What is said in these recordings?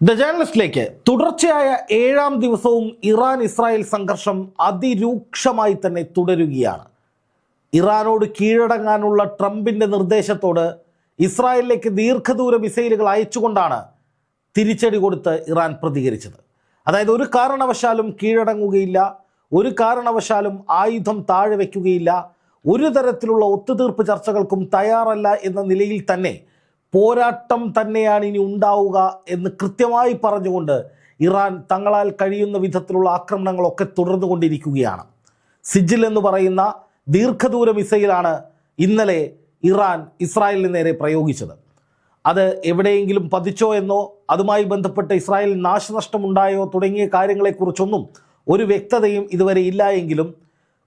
The ജേർണലിസ്റ്റിലേക്ക്. തുടർച്ചയായ ഏഴാം ദിവസവും ഇറാൻ ഇസ്രായേൽ സംഘർഷം അതിരൂക്ഷമായി തന്നെ തുടരുകയാണ്. ഇറാനോട് കീഴടങ്ങാനുള്ള ട്രംപിന്റെ നിർദ്ദേശത്തോട് ഇസ്രായേലിലേക്ക് ദീർഘദൂര മിസൈലുകൾ അയച്ചുകൊണ്ടാണ് തിരിച്ചടി കൊടുത്ത് ഇറാൻ പ്രതികരിച്ചത്. അതായത് ഒരു കാരണവശാലും കീഴടങ്ങുകയില്ല ഒരു കാരണവശാലും ആയുധം താഴെ വയ്ക്കുകയില്ല ഒരു തരത്തിലുള്ള ഒത്തുതീർപ്പ് ചർച്ചകൾക്കും തയ്യാറല്ല എന്ന നിലയിൽ തന്നെ പോരാട്ടം തന്നെയാണ് ഇനി ഉണ്ടാവുക എന്ന് കൃത്യമായി പറഞ്ഞുകൊണ്ട് ഇറാൻ തങ്ങളാൽ കഴിയുന്ന വിധത്തിലുള്ള ആക്രമണങ്ങളൊക്കെ തുടർന്നുകൊണ്ടിരിക്കുകയാണ്. സിജിൽ എന്ന് പറയുന്ന ദീർഘദൂര മിസൈലാണ് ഇന്നലെ ഇറാൻ ഇസ്രായേലിന് നേരെ പ്രയോഗിച്ചത്. അത് എവിടെയെങ്കിലും പതിച്ചോ എന്നോ അതുമായി ബന്ധപ്പെട്ട് ഇസ്രായേൽ നാശനഷ്ടമുണ്ടായോ തുടങ്ങിയ കാര്യങ്ങളെക്കുറിച്ചൊന്നും ഒരു വ്യക്തതയും ഇതുവരെ ഇല്ല എങ്കിലും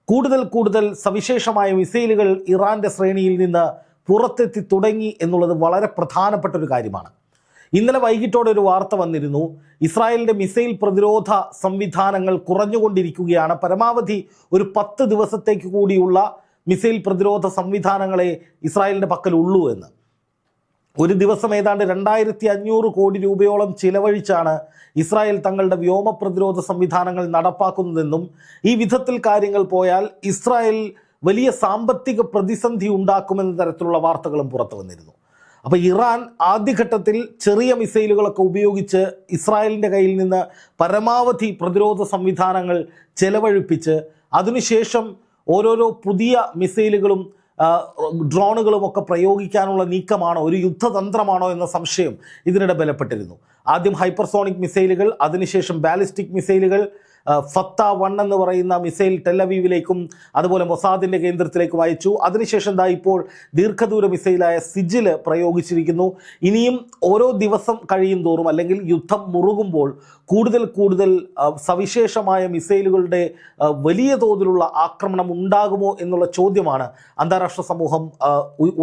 കൂടുതൽ കൂടുതൽ സവിശേഷമായ മിസൈലുകൾ ഇറാന്റെ ശ്രേണിയിൽ നിന്ന് പുറത്തെത്തി തുടങ്ങി എന്നുള്ളത് വളരെ പ്രധാനപ്പെട്ട ഒരു കാര്യമാണ്. ഇന്നലെ വൈകിട്ടോടെ ഒരു വാർത്ത വന്നിരുന്നു. ഇസ്രായേലിന്റെ മിസൈൽ പ്രതിരോധ സംവിധാനങ്ങൾ കുറഞ്ഞുകൊണ്ടിരിക്കുകയാണ്. പരമാവധി ഒരു പത്ത് ദിവസത്തേക്ക് കൂടിയുള്ള മിസൈൽ പ്രതിരോധ സംവിധാനങ്ങളെ ഇസ്രായേലിന്റെ പക്കലുള്ളൂ എന്ന്. ഒരു ദിവസം ഏതാണ്ട് രണ്ടായിരത്തി അഞ്ഞൂറ് കോടി രൂപയോളം ചിലവഴിച്ചാണ് ഇസ്രായേൽ തങ്ങളുടെ വ്യോമ പ്രതിരോധ സംവിധാനങ്ങൾ നടപ്പാക്കുന്നതെന്നും ഈ വിധത്തിൽ കാര്യങ്ങൾ പോയാൽ ഇസ്രായേൽ വലിയ സാമ്പത്തിക പ്രതിസന്ധി ഉണ്ടാക്കുമെന്ന തരത്തിലുള്ള വാർത്തകളും പുറത്തു വന്നിരുന്നു. അപ്പോൾ ഇറാൻ ആദ്യഘട്ടത്തിൽ ചെറിയ മിസൈലുകളൊക്കെ ഉപയോഗിച്ച് ഇസ്രായേലിന്റെ കയ്യിൽ നിന്ന് പരമാവധി പ്രതിരോധ സംവിധാനങ്ങൾ ചെലവഴിപ്പിച്ച് അതിനുശേഷം ഓരോരോ പുതിയ മിസൈലുകളും ഡ്രോണുകളും ഒക്കെ പ്രയോഗിക്കാനുള്ള നീക്കമാണോ ഒരു യുദ്ധതന്ത്രമാണോ എന്ന സംശയം ഇതിനിടെ ബലപ്പെട്ടിരുന്നു. ആദ്യം ഹൈപ്പർസോണിക് മിസൈലുകൾ അതിനുശേഷം ബാലിസ്റ്റിക് മിസൈലുകൾ ഫത്ത വൺ എന്ന് പറയുന്ന മിസൈൽ ടെല്ലവീവിലേക്കും അതുപോലെ മൊസാദിന്റെ കേന്ദ്രത്തിലേക്കും അയച്ചു. അതിനുശേഷം ദാ ഇപ്പോൾ ദീർഘദൂര മിസൈലായ സിജിൽ പ്രയോഗിച്ചിരിക്കുന്നു. ഇനിയും ഓരോ ദിവസം കഴിയും തോറും അല്ലെങ്കിൽ യുദ്ധം മുറുകുമ്പോൾ കൂടുതൽ കൂടുതൽ സവിശേഷമായ മിസൈലുകളുടെ വലിയ തോതിലുള്ള ആക്രമണം ഉണ്ടാകുമോ എന്നുള്ള ചോദ്യമാണ് അന്താരാഷ്ട്ര സമൂഹം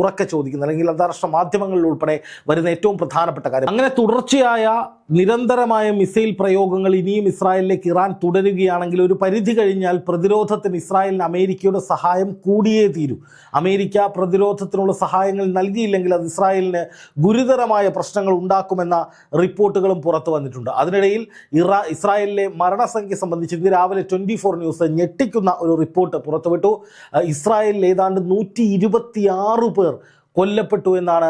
ഉറക്കെ ചോദിക്കുന്നത്. അല്ലെങ്കിൽ അന്താരാഷ്ട്ര മാധ്യമങ്ങളിൽ ഉൾപ്പെടെ വരുന്ന ഏറ്റവും പ്രധാനപ്പെട്ട കാര്യം. അങ്ങനെ തുടർച്ചയായ നിരന്തരമായ മിസൈൽ പ്രയോഗങ്ങൾ ഇനിയും ഇസ്രായേലിലേക്ക് ഇറാൻ തുടരുകയാണെങ്കിൽ ഒരു പരിധി കഴിഞ്ഞാൽ പ്രതിരോധത്തിന് ഇസ്രായേലിന് അമേരിക്കയുടെ സഹായം കൂടിയേ തീരൂ. അമേരിക്ക പ്രതിരോധത്തിനുള്ള സഹായങ്ങൾ നൽകിയില്ലെങ്കിൽ അത് ഇസ്രായേലിന് ഗുരുതരമായ പ്രശ്നങ്ങൾ ഉണ്ടാക്കുമെന്ന റിപ്പോർട്ടുകളും പുറത്തു വന്നിട്ടുണ്ട്. അതിനിടയിൽ ഇറാ ഇസ്രായേലിലെ മരണസംഖ്യ സംബന്ധിച്ച് ഇന്ന് രാവിലെ ട്വന്റി ഫോർ ന്യൂസ് ഞെട്ടിക്കുന്ന ഒരു റിപ്പോർട്ട് പുറത്തുവിട്ടു. ഇസ്രായേലിൽ ഏതാണ്ട് നൂറ്റി പേർ കൊല്ലപ്പെട്ടു എന്നാണ്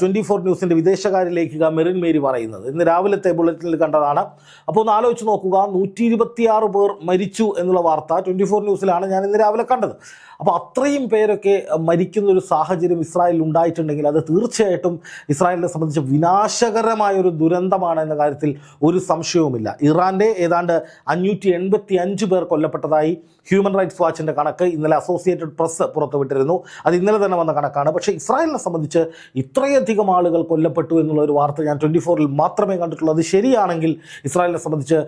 ട്വന്റി ഫോർ ന്യൂസിന്റെ വിദേശകാര്യ ലേഖിക മെറിൻ മേരി പറയുന്നത്. ഇന്ന് രാവിലത്തെ ബുള്ളറ്റിനിൽ കണ്ടതാണ്. അപ്പോൾ ഒന്ന് ആലോചിച്ച് നോക്കുക നൂറ്റി ഇരുപത്തിയാറ് പേർ മരിച്ചു എന്നുള്ള വാർത്ത ട്വന്റി ഫോർ ന്യൂസിലാണ് ഞാൻ ഇന്ന് രാവിലെ കണ്ടത്. അപ്പോൾ അത്രയും പേരൊക്കെ മരിക്കുന്ന ഒരു സാഹചര്യം ഇസ്രായേലിൽ ഉണ്ടായിട്ടുണ്ടെങ്കിൽ അത് തീർച്ചയായിട്ടും ഇസ്രായേലിനെ സംബന്ധിച്ച് വിനാശകരമായ ഒരു ദുരന്തമാണ് എന്ന കാര്യത്തിൽ ഒരു സംശയവുമില്ല. ഇറാന്റെ ഏതാണ്ട് അഞ്ഞൂറ്റി എൺപത്തി അഞ്ച് പേർ കൊല്ലപ്പെട്ടതായി ഹ്യൂമൻ റൈറ്റ്സ് വാച്ചിന്റെ കണക്ക് ഇന്നലെ അസോസിയേറ്റഡ് പ്രസ് പുറത്തുവിട്ടിരുന്നു. അത് ഇന്നലെ തന്നെ വന്ന കണക്കാണ്. പക്ഷേ ഇസ്രായേലിനെ സംബന്ധിച്ച് ഇത്രയധികം ആളുകൾ കൊല്ലപ്പെട്ടു എന്നുള്ള ഒരു വാർത്ത ഞാൻ ട്വന്റി ഫോറിൽ മാത്രമേ കണ്ടിട്ടുള്ളൂ. അത് ശരിയാണെങ്കിൽ ഇസ്രായേലിനെ സംബന്ധിച്ച്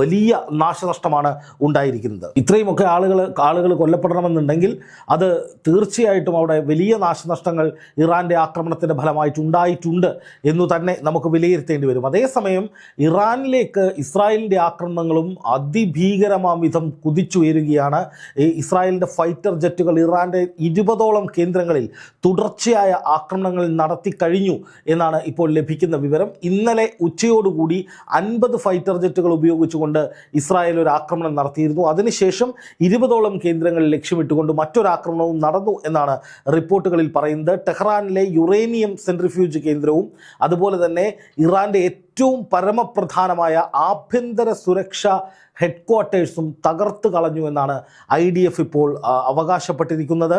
വലിയ നാശനഷ്ടമാണ് ഉണ്ടായിരിക്കുന്നത്. ഇത്രയുമൊക്കെ ആളുകൾ ആളുകൾ കൊല്ലപ്പെടണമെന്നുണ്ടെങ്കിൽ അത് തീർച്ചയായിട്ടും അവിടെ വലിയ നാശനഷ്ടങ്ങൾ ഇറാന്റെ ആക്രമണത്തിന്റെ ഫലമായിട്ട് ഉണ്ടായിട്ടുണ്ട് എന്നു തന്നെ നമുക്ക് വിലയിരുത്തേണ്ടി വരും. അതേസമയം ഇറാനിലേക്ക് ഇസ്രായേലിന്റെ ആക്രമണങ്ങളും അതിഭീകരമാം വിധം കുതിച്ചുയരുകയാണ്. ഇസ്രായേലിന്റെ ഫൈറ്റർ ജെറ്റുകൾ ഇറാന്റെ ഇരുപതോളം കേന്ദ്രങ്ങളിൽ തുടർച്ചയായ ആക്രമണങ്ങൾ നടത്തി കഴിഞ്ഞു എന്നാണ് ഇപ്പോൾ ലഭിക്കുന്ന വിവരം. ഇന്നലെ ഉച്ചയോടുകൂടി അൻപത് ഫൈറ്റർ ജെറ്റുകൾ ഉപയോഗിച്ചുകൊണ്ട് ഇസ്രായേൽ ഒരു ആക്രമണം നടത്തിയിരുന്നു. അതിനുശേഷം ഇരുപതോളം കേന്ദ്രങ്ങൾ ലക്ഷ്യമിട്ടുകൊണ്ട് മറ്റൊരാക്രമണവും നടന്നു എന്നാണ് റിപ്പോർട്ടുകളിൽ പറയുന്നത്. ടെഹ്റാനിലെ യുറേനിയം സെൻട്രിഫ്യൂജ് കേന്ദ്രവും അതുപോലെ തന്നെ ഇറാന്റെ ഏറ്റവും പരമപ്രധാനമായ ആഭ്യന്തര സുരക്ഷ ഹെഡ്ക്വാർട്ടേഴ്സും തകർത്ത് കളഞ്ഞു എന്നാണ് ഐ ഡി എഫ് ഇപ്പോൾ അവകാശപ്പെട്ടിരിക്കുന്നത്.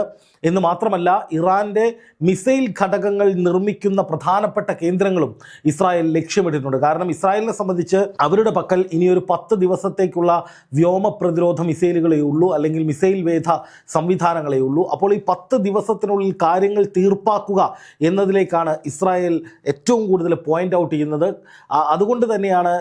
എന്ന് മാത്രമല്ല ഇറാന്റെ മിസൈൽ ഘടകങ്ങൾ നിർമ്മിക്കുന്ന പ്രധാനപ്പെട്ട കേന്ദ്രങ്ങളും ഇസ്രായേൽ ലക്ഷ്യമിട്ടിട്ടുണ്ട്. കാരണം ഇസ്രായേലിനെ സംബന്ധിച്ച് അവരുടെ പക്കൽ ഇനിയൊരു പത്ത് ദിവസത്തേക്കുള്ള വ്യോമ പ്രതിരോധ മിസൈലുകളേ ഉള്ളൂ അല്ലെങ്കിൽ മിസൈൽ വേധ സംവിധാനങ്ങളേ ഉള്ളൂ. അപ്പോൾ ഈ പത്ത് ദിവസത്തിനുള്ളിൽ കാര്യങ്ങൾ തീർപ്പാക്കുക എന്നതിലേക്കാണ് ഇസ്രായേൽ ഏറ്റവും കൂടുതൽ പോയിന്റ് ഔട്ട് ചെയ്യുന്നത്. അതുകൊണ്ട് തന്നെയാണ്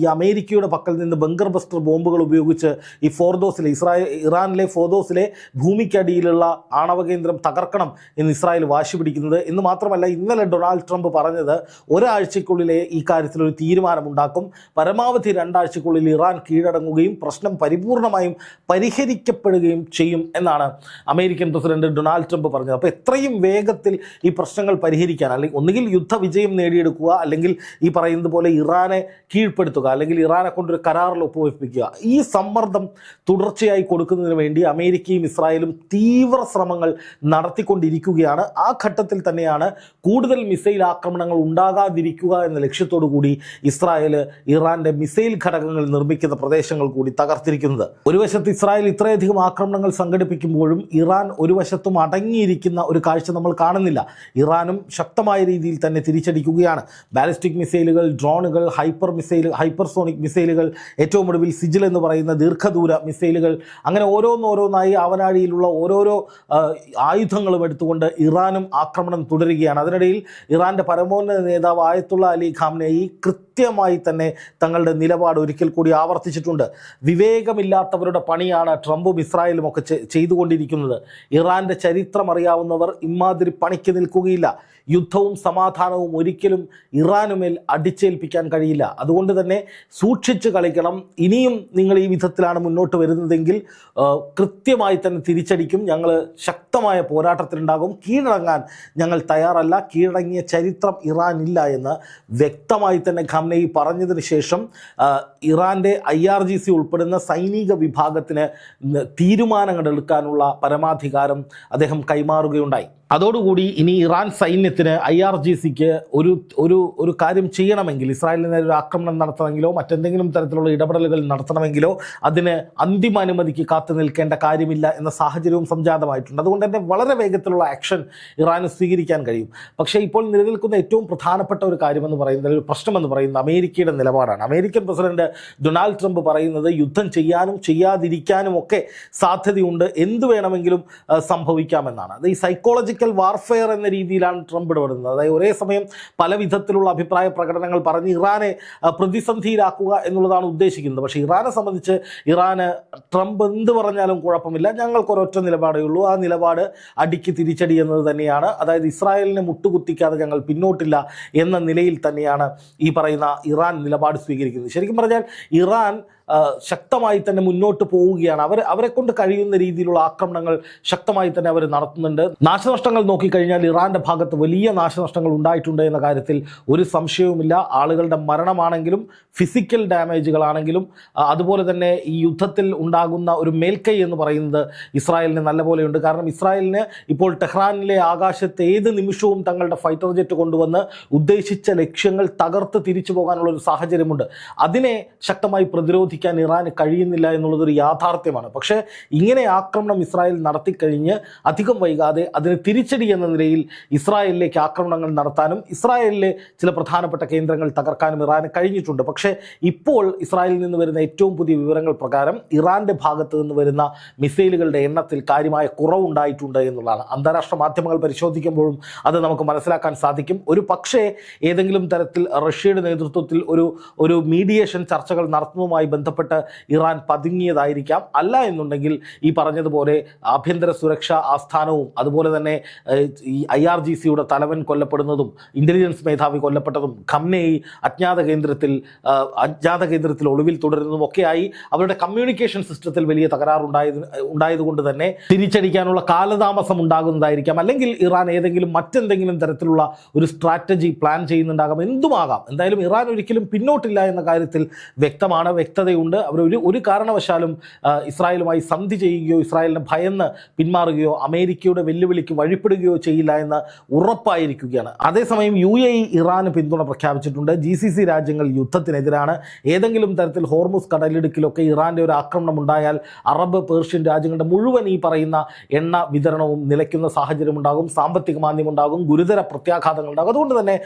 ഈ അമേരിക്കയുടെ പക്കൽ നിന്ന് ബങ്കർ ബസ്റ്റർ ബോംബുകൾ ഉപയോഗിച്ച് ഈ ഫോർദോസിലെ ഇസ്രായേൽ ഇറാനിലെ ഫോർദോസിലെ ഭൂമിക്കടിയിലുള്ള ആണവ കേന്ദ്രം തകർക്കണം എന്ന് ഇസ്രായേൽ വാശി പിടിക്കുന്നത്. എന്ന് മാത്രമല്ല ഇന്നലെ ഡൊണാൾഡ് ട്രംപ് പറഞ്ഞത് ഒരാഴ്ചയ്ക്കുള്ളിലെ ഈ കാര്യത്തിൽ ഒരു തീരുമാനമുണ്ടാക്കും. പരമാവധി രണ്ടാഴ്ചക്കുള്ളിൽ ഇറാൻ കീഴടങ്ങുകയും പ്രശ്നം പരിപൂർണമായും പരിഹരിക്കപ്പെടുകയും ചെയ്യും എന്നാണ് അമേരിക്കൻ പ്രസിഡന്റ് ഡൊണാൾഡ് ട്രംപ് പറഞ്ഞത്. അപ്പോൾ എത്രയും വേഗത്തിൽ ഈ പ്രശ്നങ്ങൾ പരിഹരിക്കാൻ അല്ലെങ്കിൽ ഒന്നുകിൽ യുദ്ധവിജയം നേടിയെടുക്കുക അല്ലെങ്കിൽ ഈ പറയുന്നത് പോലെ ഇറാനെ കീഴ്പ്പെടുത്തുക അല്ലെങ്കിൽ ഇറാനെ കൊണ്ടൊരു കരാറിൽ ഒപ്പുവെപ്പിക്കുക ഈ സമ്മർദ്ദം തുടർച്ചയായി കൊടുക്കുന്നതിന് വേണ്ടി അമേരിക്കയും ഇസ്രായേലും തീവ്ര ശ്രമങ്ങൾ നടത്തിക്കൊണ്ടിരിക്കുകയാണ്. ആ ഘട്ടത്തിൽ തന്നെയാണ് കൂടുതൽ മിസൈൽ ആക്രമണങ്ങൾ ഉണ്ടാകാതിരിക്കുക എന്ന ലക്ഷ്യത്തോടു കൂടി ഇസ്രായേൽ ഇറാന്റെ മിസൈൽ ഘടകങ്ങൾ നിർമ്മിക്കുന്ന പ്രദേശങ്ങൾ കൂടി തകർത്തിരിക്കുന്നത്. ഒരു വശത്ത് ഇസ്രായേൽ ഇത്രയധികം ആക്രമണങ്ങൾ സംഘടിപ്പിക്കുമ്പോഴും ഇറാൻ ഒരു വശത്തും അടങ്ങിയിരിക്കുന്ന ഒരു കാഴ്ച നമ്മൾ കാണുന്നില്ല. ഇറാനും ശക്തമായ രീതിയിൽ തന്നെ തിരിച്ചടിക്കുകയാണ്. ബാലിസ്റ്റിക് മിസൈലുകൾ ഡ്രോണുകൾ ഹൈപ്പർ മിസൈൽ ഹൈപ്പർസോണിക് മിസൈലുകൾ ഏറ്റവും ഒടുവിൽ സിജിൽ എന്ന് പറയുന്ന ദീർഘദൂര മിസൈലുകൾ. അങ്ങനെ ഓരോന്നോരോന്നായി അവനാഴിയിലുള്ള ഓരോരോ ആയുധങ്ങളും എടുത്തുകൊണ്ട് ഇറാനും ആക്രമണം തുടരുകയാണ്. അതിനിടയിൽ ഇറാന്റെ പരമോന്നത നേതാവ് ആയത്തുള്ള അലി ഖാംനെയി കൃത്യമായി തന്നെ തങ്ങളുടെ നിലപാട് ഒരിക്കൽ കൂടി ആവർത്തിച്ചിട്ടുണ്ട്. വിവേകമില്ലാത്തവരുടെ പണിയാണ് ട്രംപും ഇസ്രായേലും ഒക്കെ ചെയ്തുകൊണ്ടിരിക്കുന്നത്. ഇറാന്റെ ചരിത്രം അറിയാവുന്നവർ ഇമാതിരി പണിക്ക് നിൽക്കുകയില്ല. യുദ്ധവും സമാധാനവും ഒരിക്കലും ഇറാനുമേൽ അടിച്ചേൽപ്പിക്കാൻ കഴിയില്ല. അതുകൊണ്ട് തന്നെ സൂക്ഷിച്ച് കളിക്കണം. ഇനിയും നിങ്ങൾ ഈ വിധത്തിലാണ് മുന്നോട്ട് വരുന്നതെങ്കിൽ കൃത്യമായി തന്നെ തിരിച്ചടിക്കും. ഞങ്ങൾ ശക്തമായ പോരാട്ടത്തിലുണ്ടാകും. കീഴടങ്ങാൻ ഞങ്ങൾ തയ്യാറല്ല. കീഴടങ്ങിയ ചരിത്രം ഇറാനില്ല എന്ന് വ്യക്തമായി തന്നെ ഖംനയി പറഞ്ഞതിന് ശേഷം ഇറാന്റെ ഐ ആർ ജി സി ഉൾപ്പെടുന്ന സൈനിക വിഭാഗത്തിന് തീരുമാനങ്ങൾ എടുക്കാനുള്ള പരമാധികാരം അദ്ദേഹം കൈമാറുകയുണ്ടായി. അതോടുകൂടി ഇനി ഇറാൻ സൈന്യത്തിന് ഐ ആർ ജി സിക്ക് ഒരു ഒരു ഒരു കാര്യം ചെയ്യണമെങ്കിൽ ഇസ്രായേലിന് നേരെ ഒരു ആക്രമണം നടത്തണമെങ്കിലോ മറ്റെന്തെങ്കിലും തരത്തിലുള്ള ഇടപെടലുകൾ നടത്തണമെങ്കിലോ അതിന് അന്തിമ അനുമതിക്ക് കാത്തു നിൽക്കേണ്ട കാര്യമില്ല എന്ന സാഹചര്യവും സംജാതമായിട്ടുണ്ട്. അതുകൊണ്ട് തന്നെ വളരെ വേഗത്തിലുള്ള ആക്ഷൻ ഇറാന് സ്വീകരിക്കാൻ കഴിയും. പക്ഷേ ഇപ്പോൾ നിലനിൽക്കുന്ന ഏറ്റവും പ്രധാനപ്പെട്ട ഒരു കാര്യമെന്ന് പറയുന്നത് ഒരു പ്രശ്നമെന്ന് പറയുന്നത് അമേരിക്കയുടെ നിലപാടാണ്. അമേരിക്കൻ പ്രസിഡന്റ് ഡൊണാൾഡ് ട്രംപ് പറയുന്നത് യുദ്ധം ചെയ്യാനും ചെയ്യാതിരിക്കാനും ഒക്കെ സാധ്യതയുണ്ട്. എന്ത് വേണമെങ്കിലും സംഭവിക്കാമെന്നാണ്. അത് ഈ സൈക്കോളജിക്കൽ വാർഫെയർ എന്ന രീതിയിലാണ് ട്രംപ് ഇടപെടുന്നത്. അതായത് ഒരേ സമയം പല വിധത്തിലുള്ള അഭിപ്രായ പ്രകടനങ്ങൾ പറഞ്ഞ് ഇറാനെ പ്രതിസന്ധിയിലാക്കുക എന്നുള്ളതാണ് ഉദ്ദേശിക്കുന്നത്. പക്ഷേ ഇറാനെ സംബന്ധിച്ച് ഇറാന് ട്രംപ് എന്ത് പറഞ്ഞാലും കുഴപ്പമില്ല. ഞങ്ങൾക്ക് ഒരൊറ്റ നിലപാടേ ഉള്ളൂ. ആ നിലപാട് അടിക്ക് തിരിച്ചടി എന്നത് തന്നെയാണ്. അതായത് ഇസ്രായേലിനെ മുട്ടുകുത്തിക്കാതെ ഞങ്ങൾ പിന്നോട്ടില്ല എന്ന നിലയിൽ തന്നെയാണ് ഈ പറയുന്ന ഇറാൻ നിലപാട് സ്വീകരിക്കുന്നത്. ശരിക്കും പറഞ്ഞാൽ ഇറാൻ ശക്തമായി തന്നെ മുന്നോട്ട് പോവുകയാണ്. അവർ അവരെ കൊണ്ട് കഴിയുന്ന രീതിയിലുള്ള ആക്രമണങ്ങൾ ശക്തമായി തന്നെ അവർ നടത്തുന്നുണ്ട്. നാശനഷ്ടങ്ങൾ നോക്കിക്കഴിഞ്ഞാൽ ഇറാന്റെ ഭാഗത്ത് വലിയ നാശനഷ്ടങ്ങൾ ഉണ്ടായിട്ടുണ്ട് എന്ന കാര്യത്തിൽ ഒരു സംശയവുമില്ല. ആളുകളുടെ മരണമാണെങ്കിലും ഫിസിക്കൽ ഡാമേജുകളാണെങ്കിലും അതുപോലെ തന്നെ ഈ യുദ്ധത്തിൽ ഉണ്ടാകുന്ന ഒരു മേൽക്കൈ എന്ന് പറയുന്നത് ഇസ്രായേലിന് നല്ലപോലെയുണ്ട്. കാരണം ഇസ്രായേലിന് ഇപ്പോൾ ടെഹ്റാനിലെ ആകാശത്ത് ഏത് നിമിഷവും തങ്ങളുടെ ഫൈറ്റർ ജെറ്റ് കൊണ്ടുവന്ന് ഉദ്ദേശിച്ച ലക്ഷ്യങ്ങൾ തകർത്ത് തിരിച്ചു പോകാനുള്ള ഒരു സാഹചര്യമുണ്ട്. അതിനെ ശക്തമായി പ്രതിരോധിക്കാൻ ഇറാന് കഴിയുന്നില്ല എന്നുള്ളതൊരു യാഥാർത്ഥ്യമാണ്. പക്ഷേ ഇങ്ങനെ ആക്രമണം ഇസ്രായേൽ നടത്തിക്കഴിഞ്ഞ് അധികം വൈകാതെ അതിന് തിരിച്ചടി എന്ന നിലയിൽ ഇസ്രായേലിലേക്ക് ആക്രമണങ്ങൾ നടത്താനും ഇസ്രായേലിലെ ചില പ്രധാനപ്പെട്ട കേന്ദ്രങ്ങൾ തകർക്കാനും ഇറാന് കഴിഞ്ഞിട്ടുണ്ട്. പക്ഷേ ഇപ്പോൾ ഇസ്രായേലിൽ നിന്ന് വരുന്ന ഏറ്റവും പുതിയ വിവരങ്ങൾ പ്രകാരം ഇറാന്റെ ഭാഗത്ത് നിന്ന് വരുന്ന മിസൈലുകളുടെ എണ്ണത്തിൽ കാര്യമായ കുറവുണ്ടായിട്ടുണ്ട് എന്നുള്ളതാണ്. അന്താരാഷ്ട്ര മാധ്യമങ്ങൾ പരിശോധിക്കുമ്പോഴും അത് നമുക്ക് മനസ്സിലാക്കാൻ സാധിക്കും. ഒരു പക്ഷേ ഏതെങ്കിലും തരത്തിൽ റഷ്യയുടെ നേതൃത്വത്തിൽ ഒരു ഒരു മീഡിയേഷൻ ചർച്ചകൾ നടത്തുന്നതുമായി ഇറാൻ പതുങ്ങിയതായിരിക്കാം. അല്ല എന്നുണ്ടെങ്കിൽ ഈ പറഞ്ഞതുപോലെ ആഭ്യന്തര സുരക്ഷാ ആസ്ഥാനവും അതുപോലെ തന്നെ ഈ ഐ ആർ ജി സിയുടെ തലവൻ കൊല്ലപ്പെടുന്നതും ഇന്റലിജൻസ് മേധാവി കൊല്ലപ്പെട്ടതും ഖംനെയി അജ്ഞാത കേന്ദ്രത്തിൽ അജ്ഞാത കേന്ദ്രത്തിൽ ഒളിവിൽ തുടരുന്നതും ഒക്കെയായി അവരുടെ കമ്മ്യൂണിക്കേഷൻ സിസ്റ്റത്തിൽ വലിയ തകരാറുണ്ടായത് ഉണ്ടായതുകൊണ്ട് തന്നെ തിരിച്ചടിക്കാനുള്ള കാലതാമസം ഉണ്ടാകുന്നതായിരിക്കാം. അല്ലെങ്കിൽ ഇറാൻ ഏതെങ്കിലും മറ്റെന്തെങ്കിലും തരത്തിലുള്ള ഒരു സ്ട്രാറ്റജി പ്ലാൻ ചെയ്യുന്നുണ്ടാകാം. എന്തുമാകാം? എന്തായാലും ഇറാൻ ഒരിക്കലും പിന്നോട്ടില്ല എന്ന കാര്യത്തിൽ വ്യക്തമാണ്. വ്യക്തതയുണ്ട് അവർ ഒരു ഒരു കാരണവശാലും ഇസ്രായേലുമായി സന്ധി ചെയ്യുകയോ ഇസ്രായേലിനെ ഭയന്ന് പിന്മാറുകയോ അമേരിക്കയുടെ വെല്ലുവിളിക്ക് വഴിപ്പെടുകയോ ചെയ്യില്ല എന്ന് ഉറപ്പായിരിക്കുകയാണ്. അതേസമയം യു എ ഇറാന് പിന്തുണ പ്രഖ്യാപിച്ചിട്ടുണ്ട്. ജി സി സി രാജ്യങ്ങൾ യുദ്ധത്തിനെതിരാണ്. ഏതെങ്കിലും തരത്തിൽ ഹോർമുസ് കടലിടുക്കിലൊക്കെ ഇറാന്റെ ഒരു ആക്രമണം ഉണ്ടായാൽ അറബ് പേർഷ്യൻ രാജ്യങ്ങളുടെ മുഴുവൻ ഈ പറയുന്ന എണ്ണ വിതരണവും നിലയ്ക്കുന്ന സാഹചര്യം ഉണ്ടാകും. സാമ്പത്തിക മാന്ദ്യം ഉണ്ടാകും. ഗുരുതര പ്രത്യാഘാതങ്ങൾ ഉണ്ടാകും. അതുകൊണ്ട് തന്നെ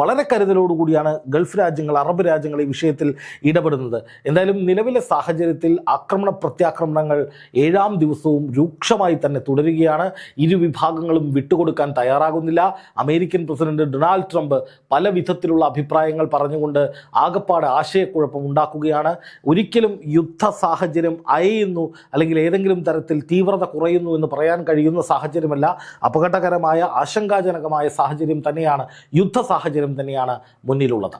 വളരെ കരുതലോടുകൂടിയാണ് ഗൾഫ് രാജ്യങ്ങൾ അറബ് രാജ്യങ്ങൾ ഈ വിഷയത്തിൽ ഇടപെടുന്നത്. എന്തായാലും നിലവിലെ സാഹചര്യത്തിൽ ആക്രമണ പ്രത്യാക്രമണങ്ങൾ ഏഴാം ദിവസവും രൂക്ഷമായി തന്നെ തുടരുകയാണ്. ഇരു വിഭാഗങ്ങളും വിട്ടുകൊടുക്കാൻ തയ്യാറാകുന്നില്ല. അമേരിക്കൻ പ്രസിഡന്റ് ഡൊണാൾഡ് ട്രംപ് പല വിധത്തിലുള്ള അഭിപ്രായങ്ങൾ പറഞ്ഞുകൊണ്ട് ആകപ്പാട് ആശയക്കുഴപ്പം ഉണ്ടാക്കുകയാണ്. ഒരിക്കലും യുദ്ധ സാഹചര്യം അയയുന്നു അല്ലെങ്കിൽ ഏതെങ്കിലും തരത്തിൽ തീവ്രത കുറയുന്നു എന്ന് പറയാൻ കഴിയുന്ന സാഹചര്യമല്ല. അപകടകരമായ ആശങ്കാജനകമായ സാഹചര്യം തന്നെയാണ് യുദ്ധ സാഹചര്യം തന്നെയാണ് മുന്നിലുള്ളത്.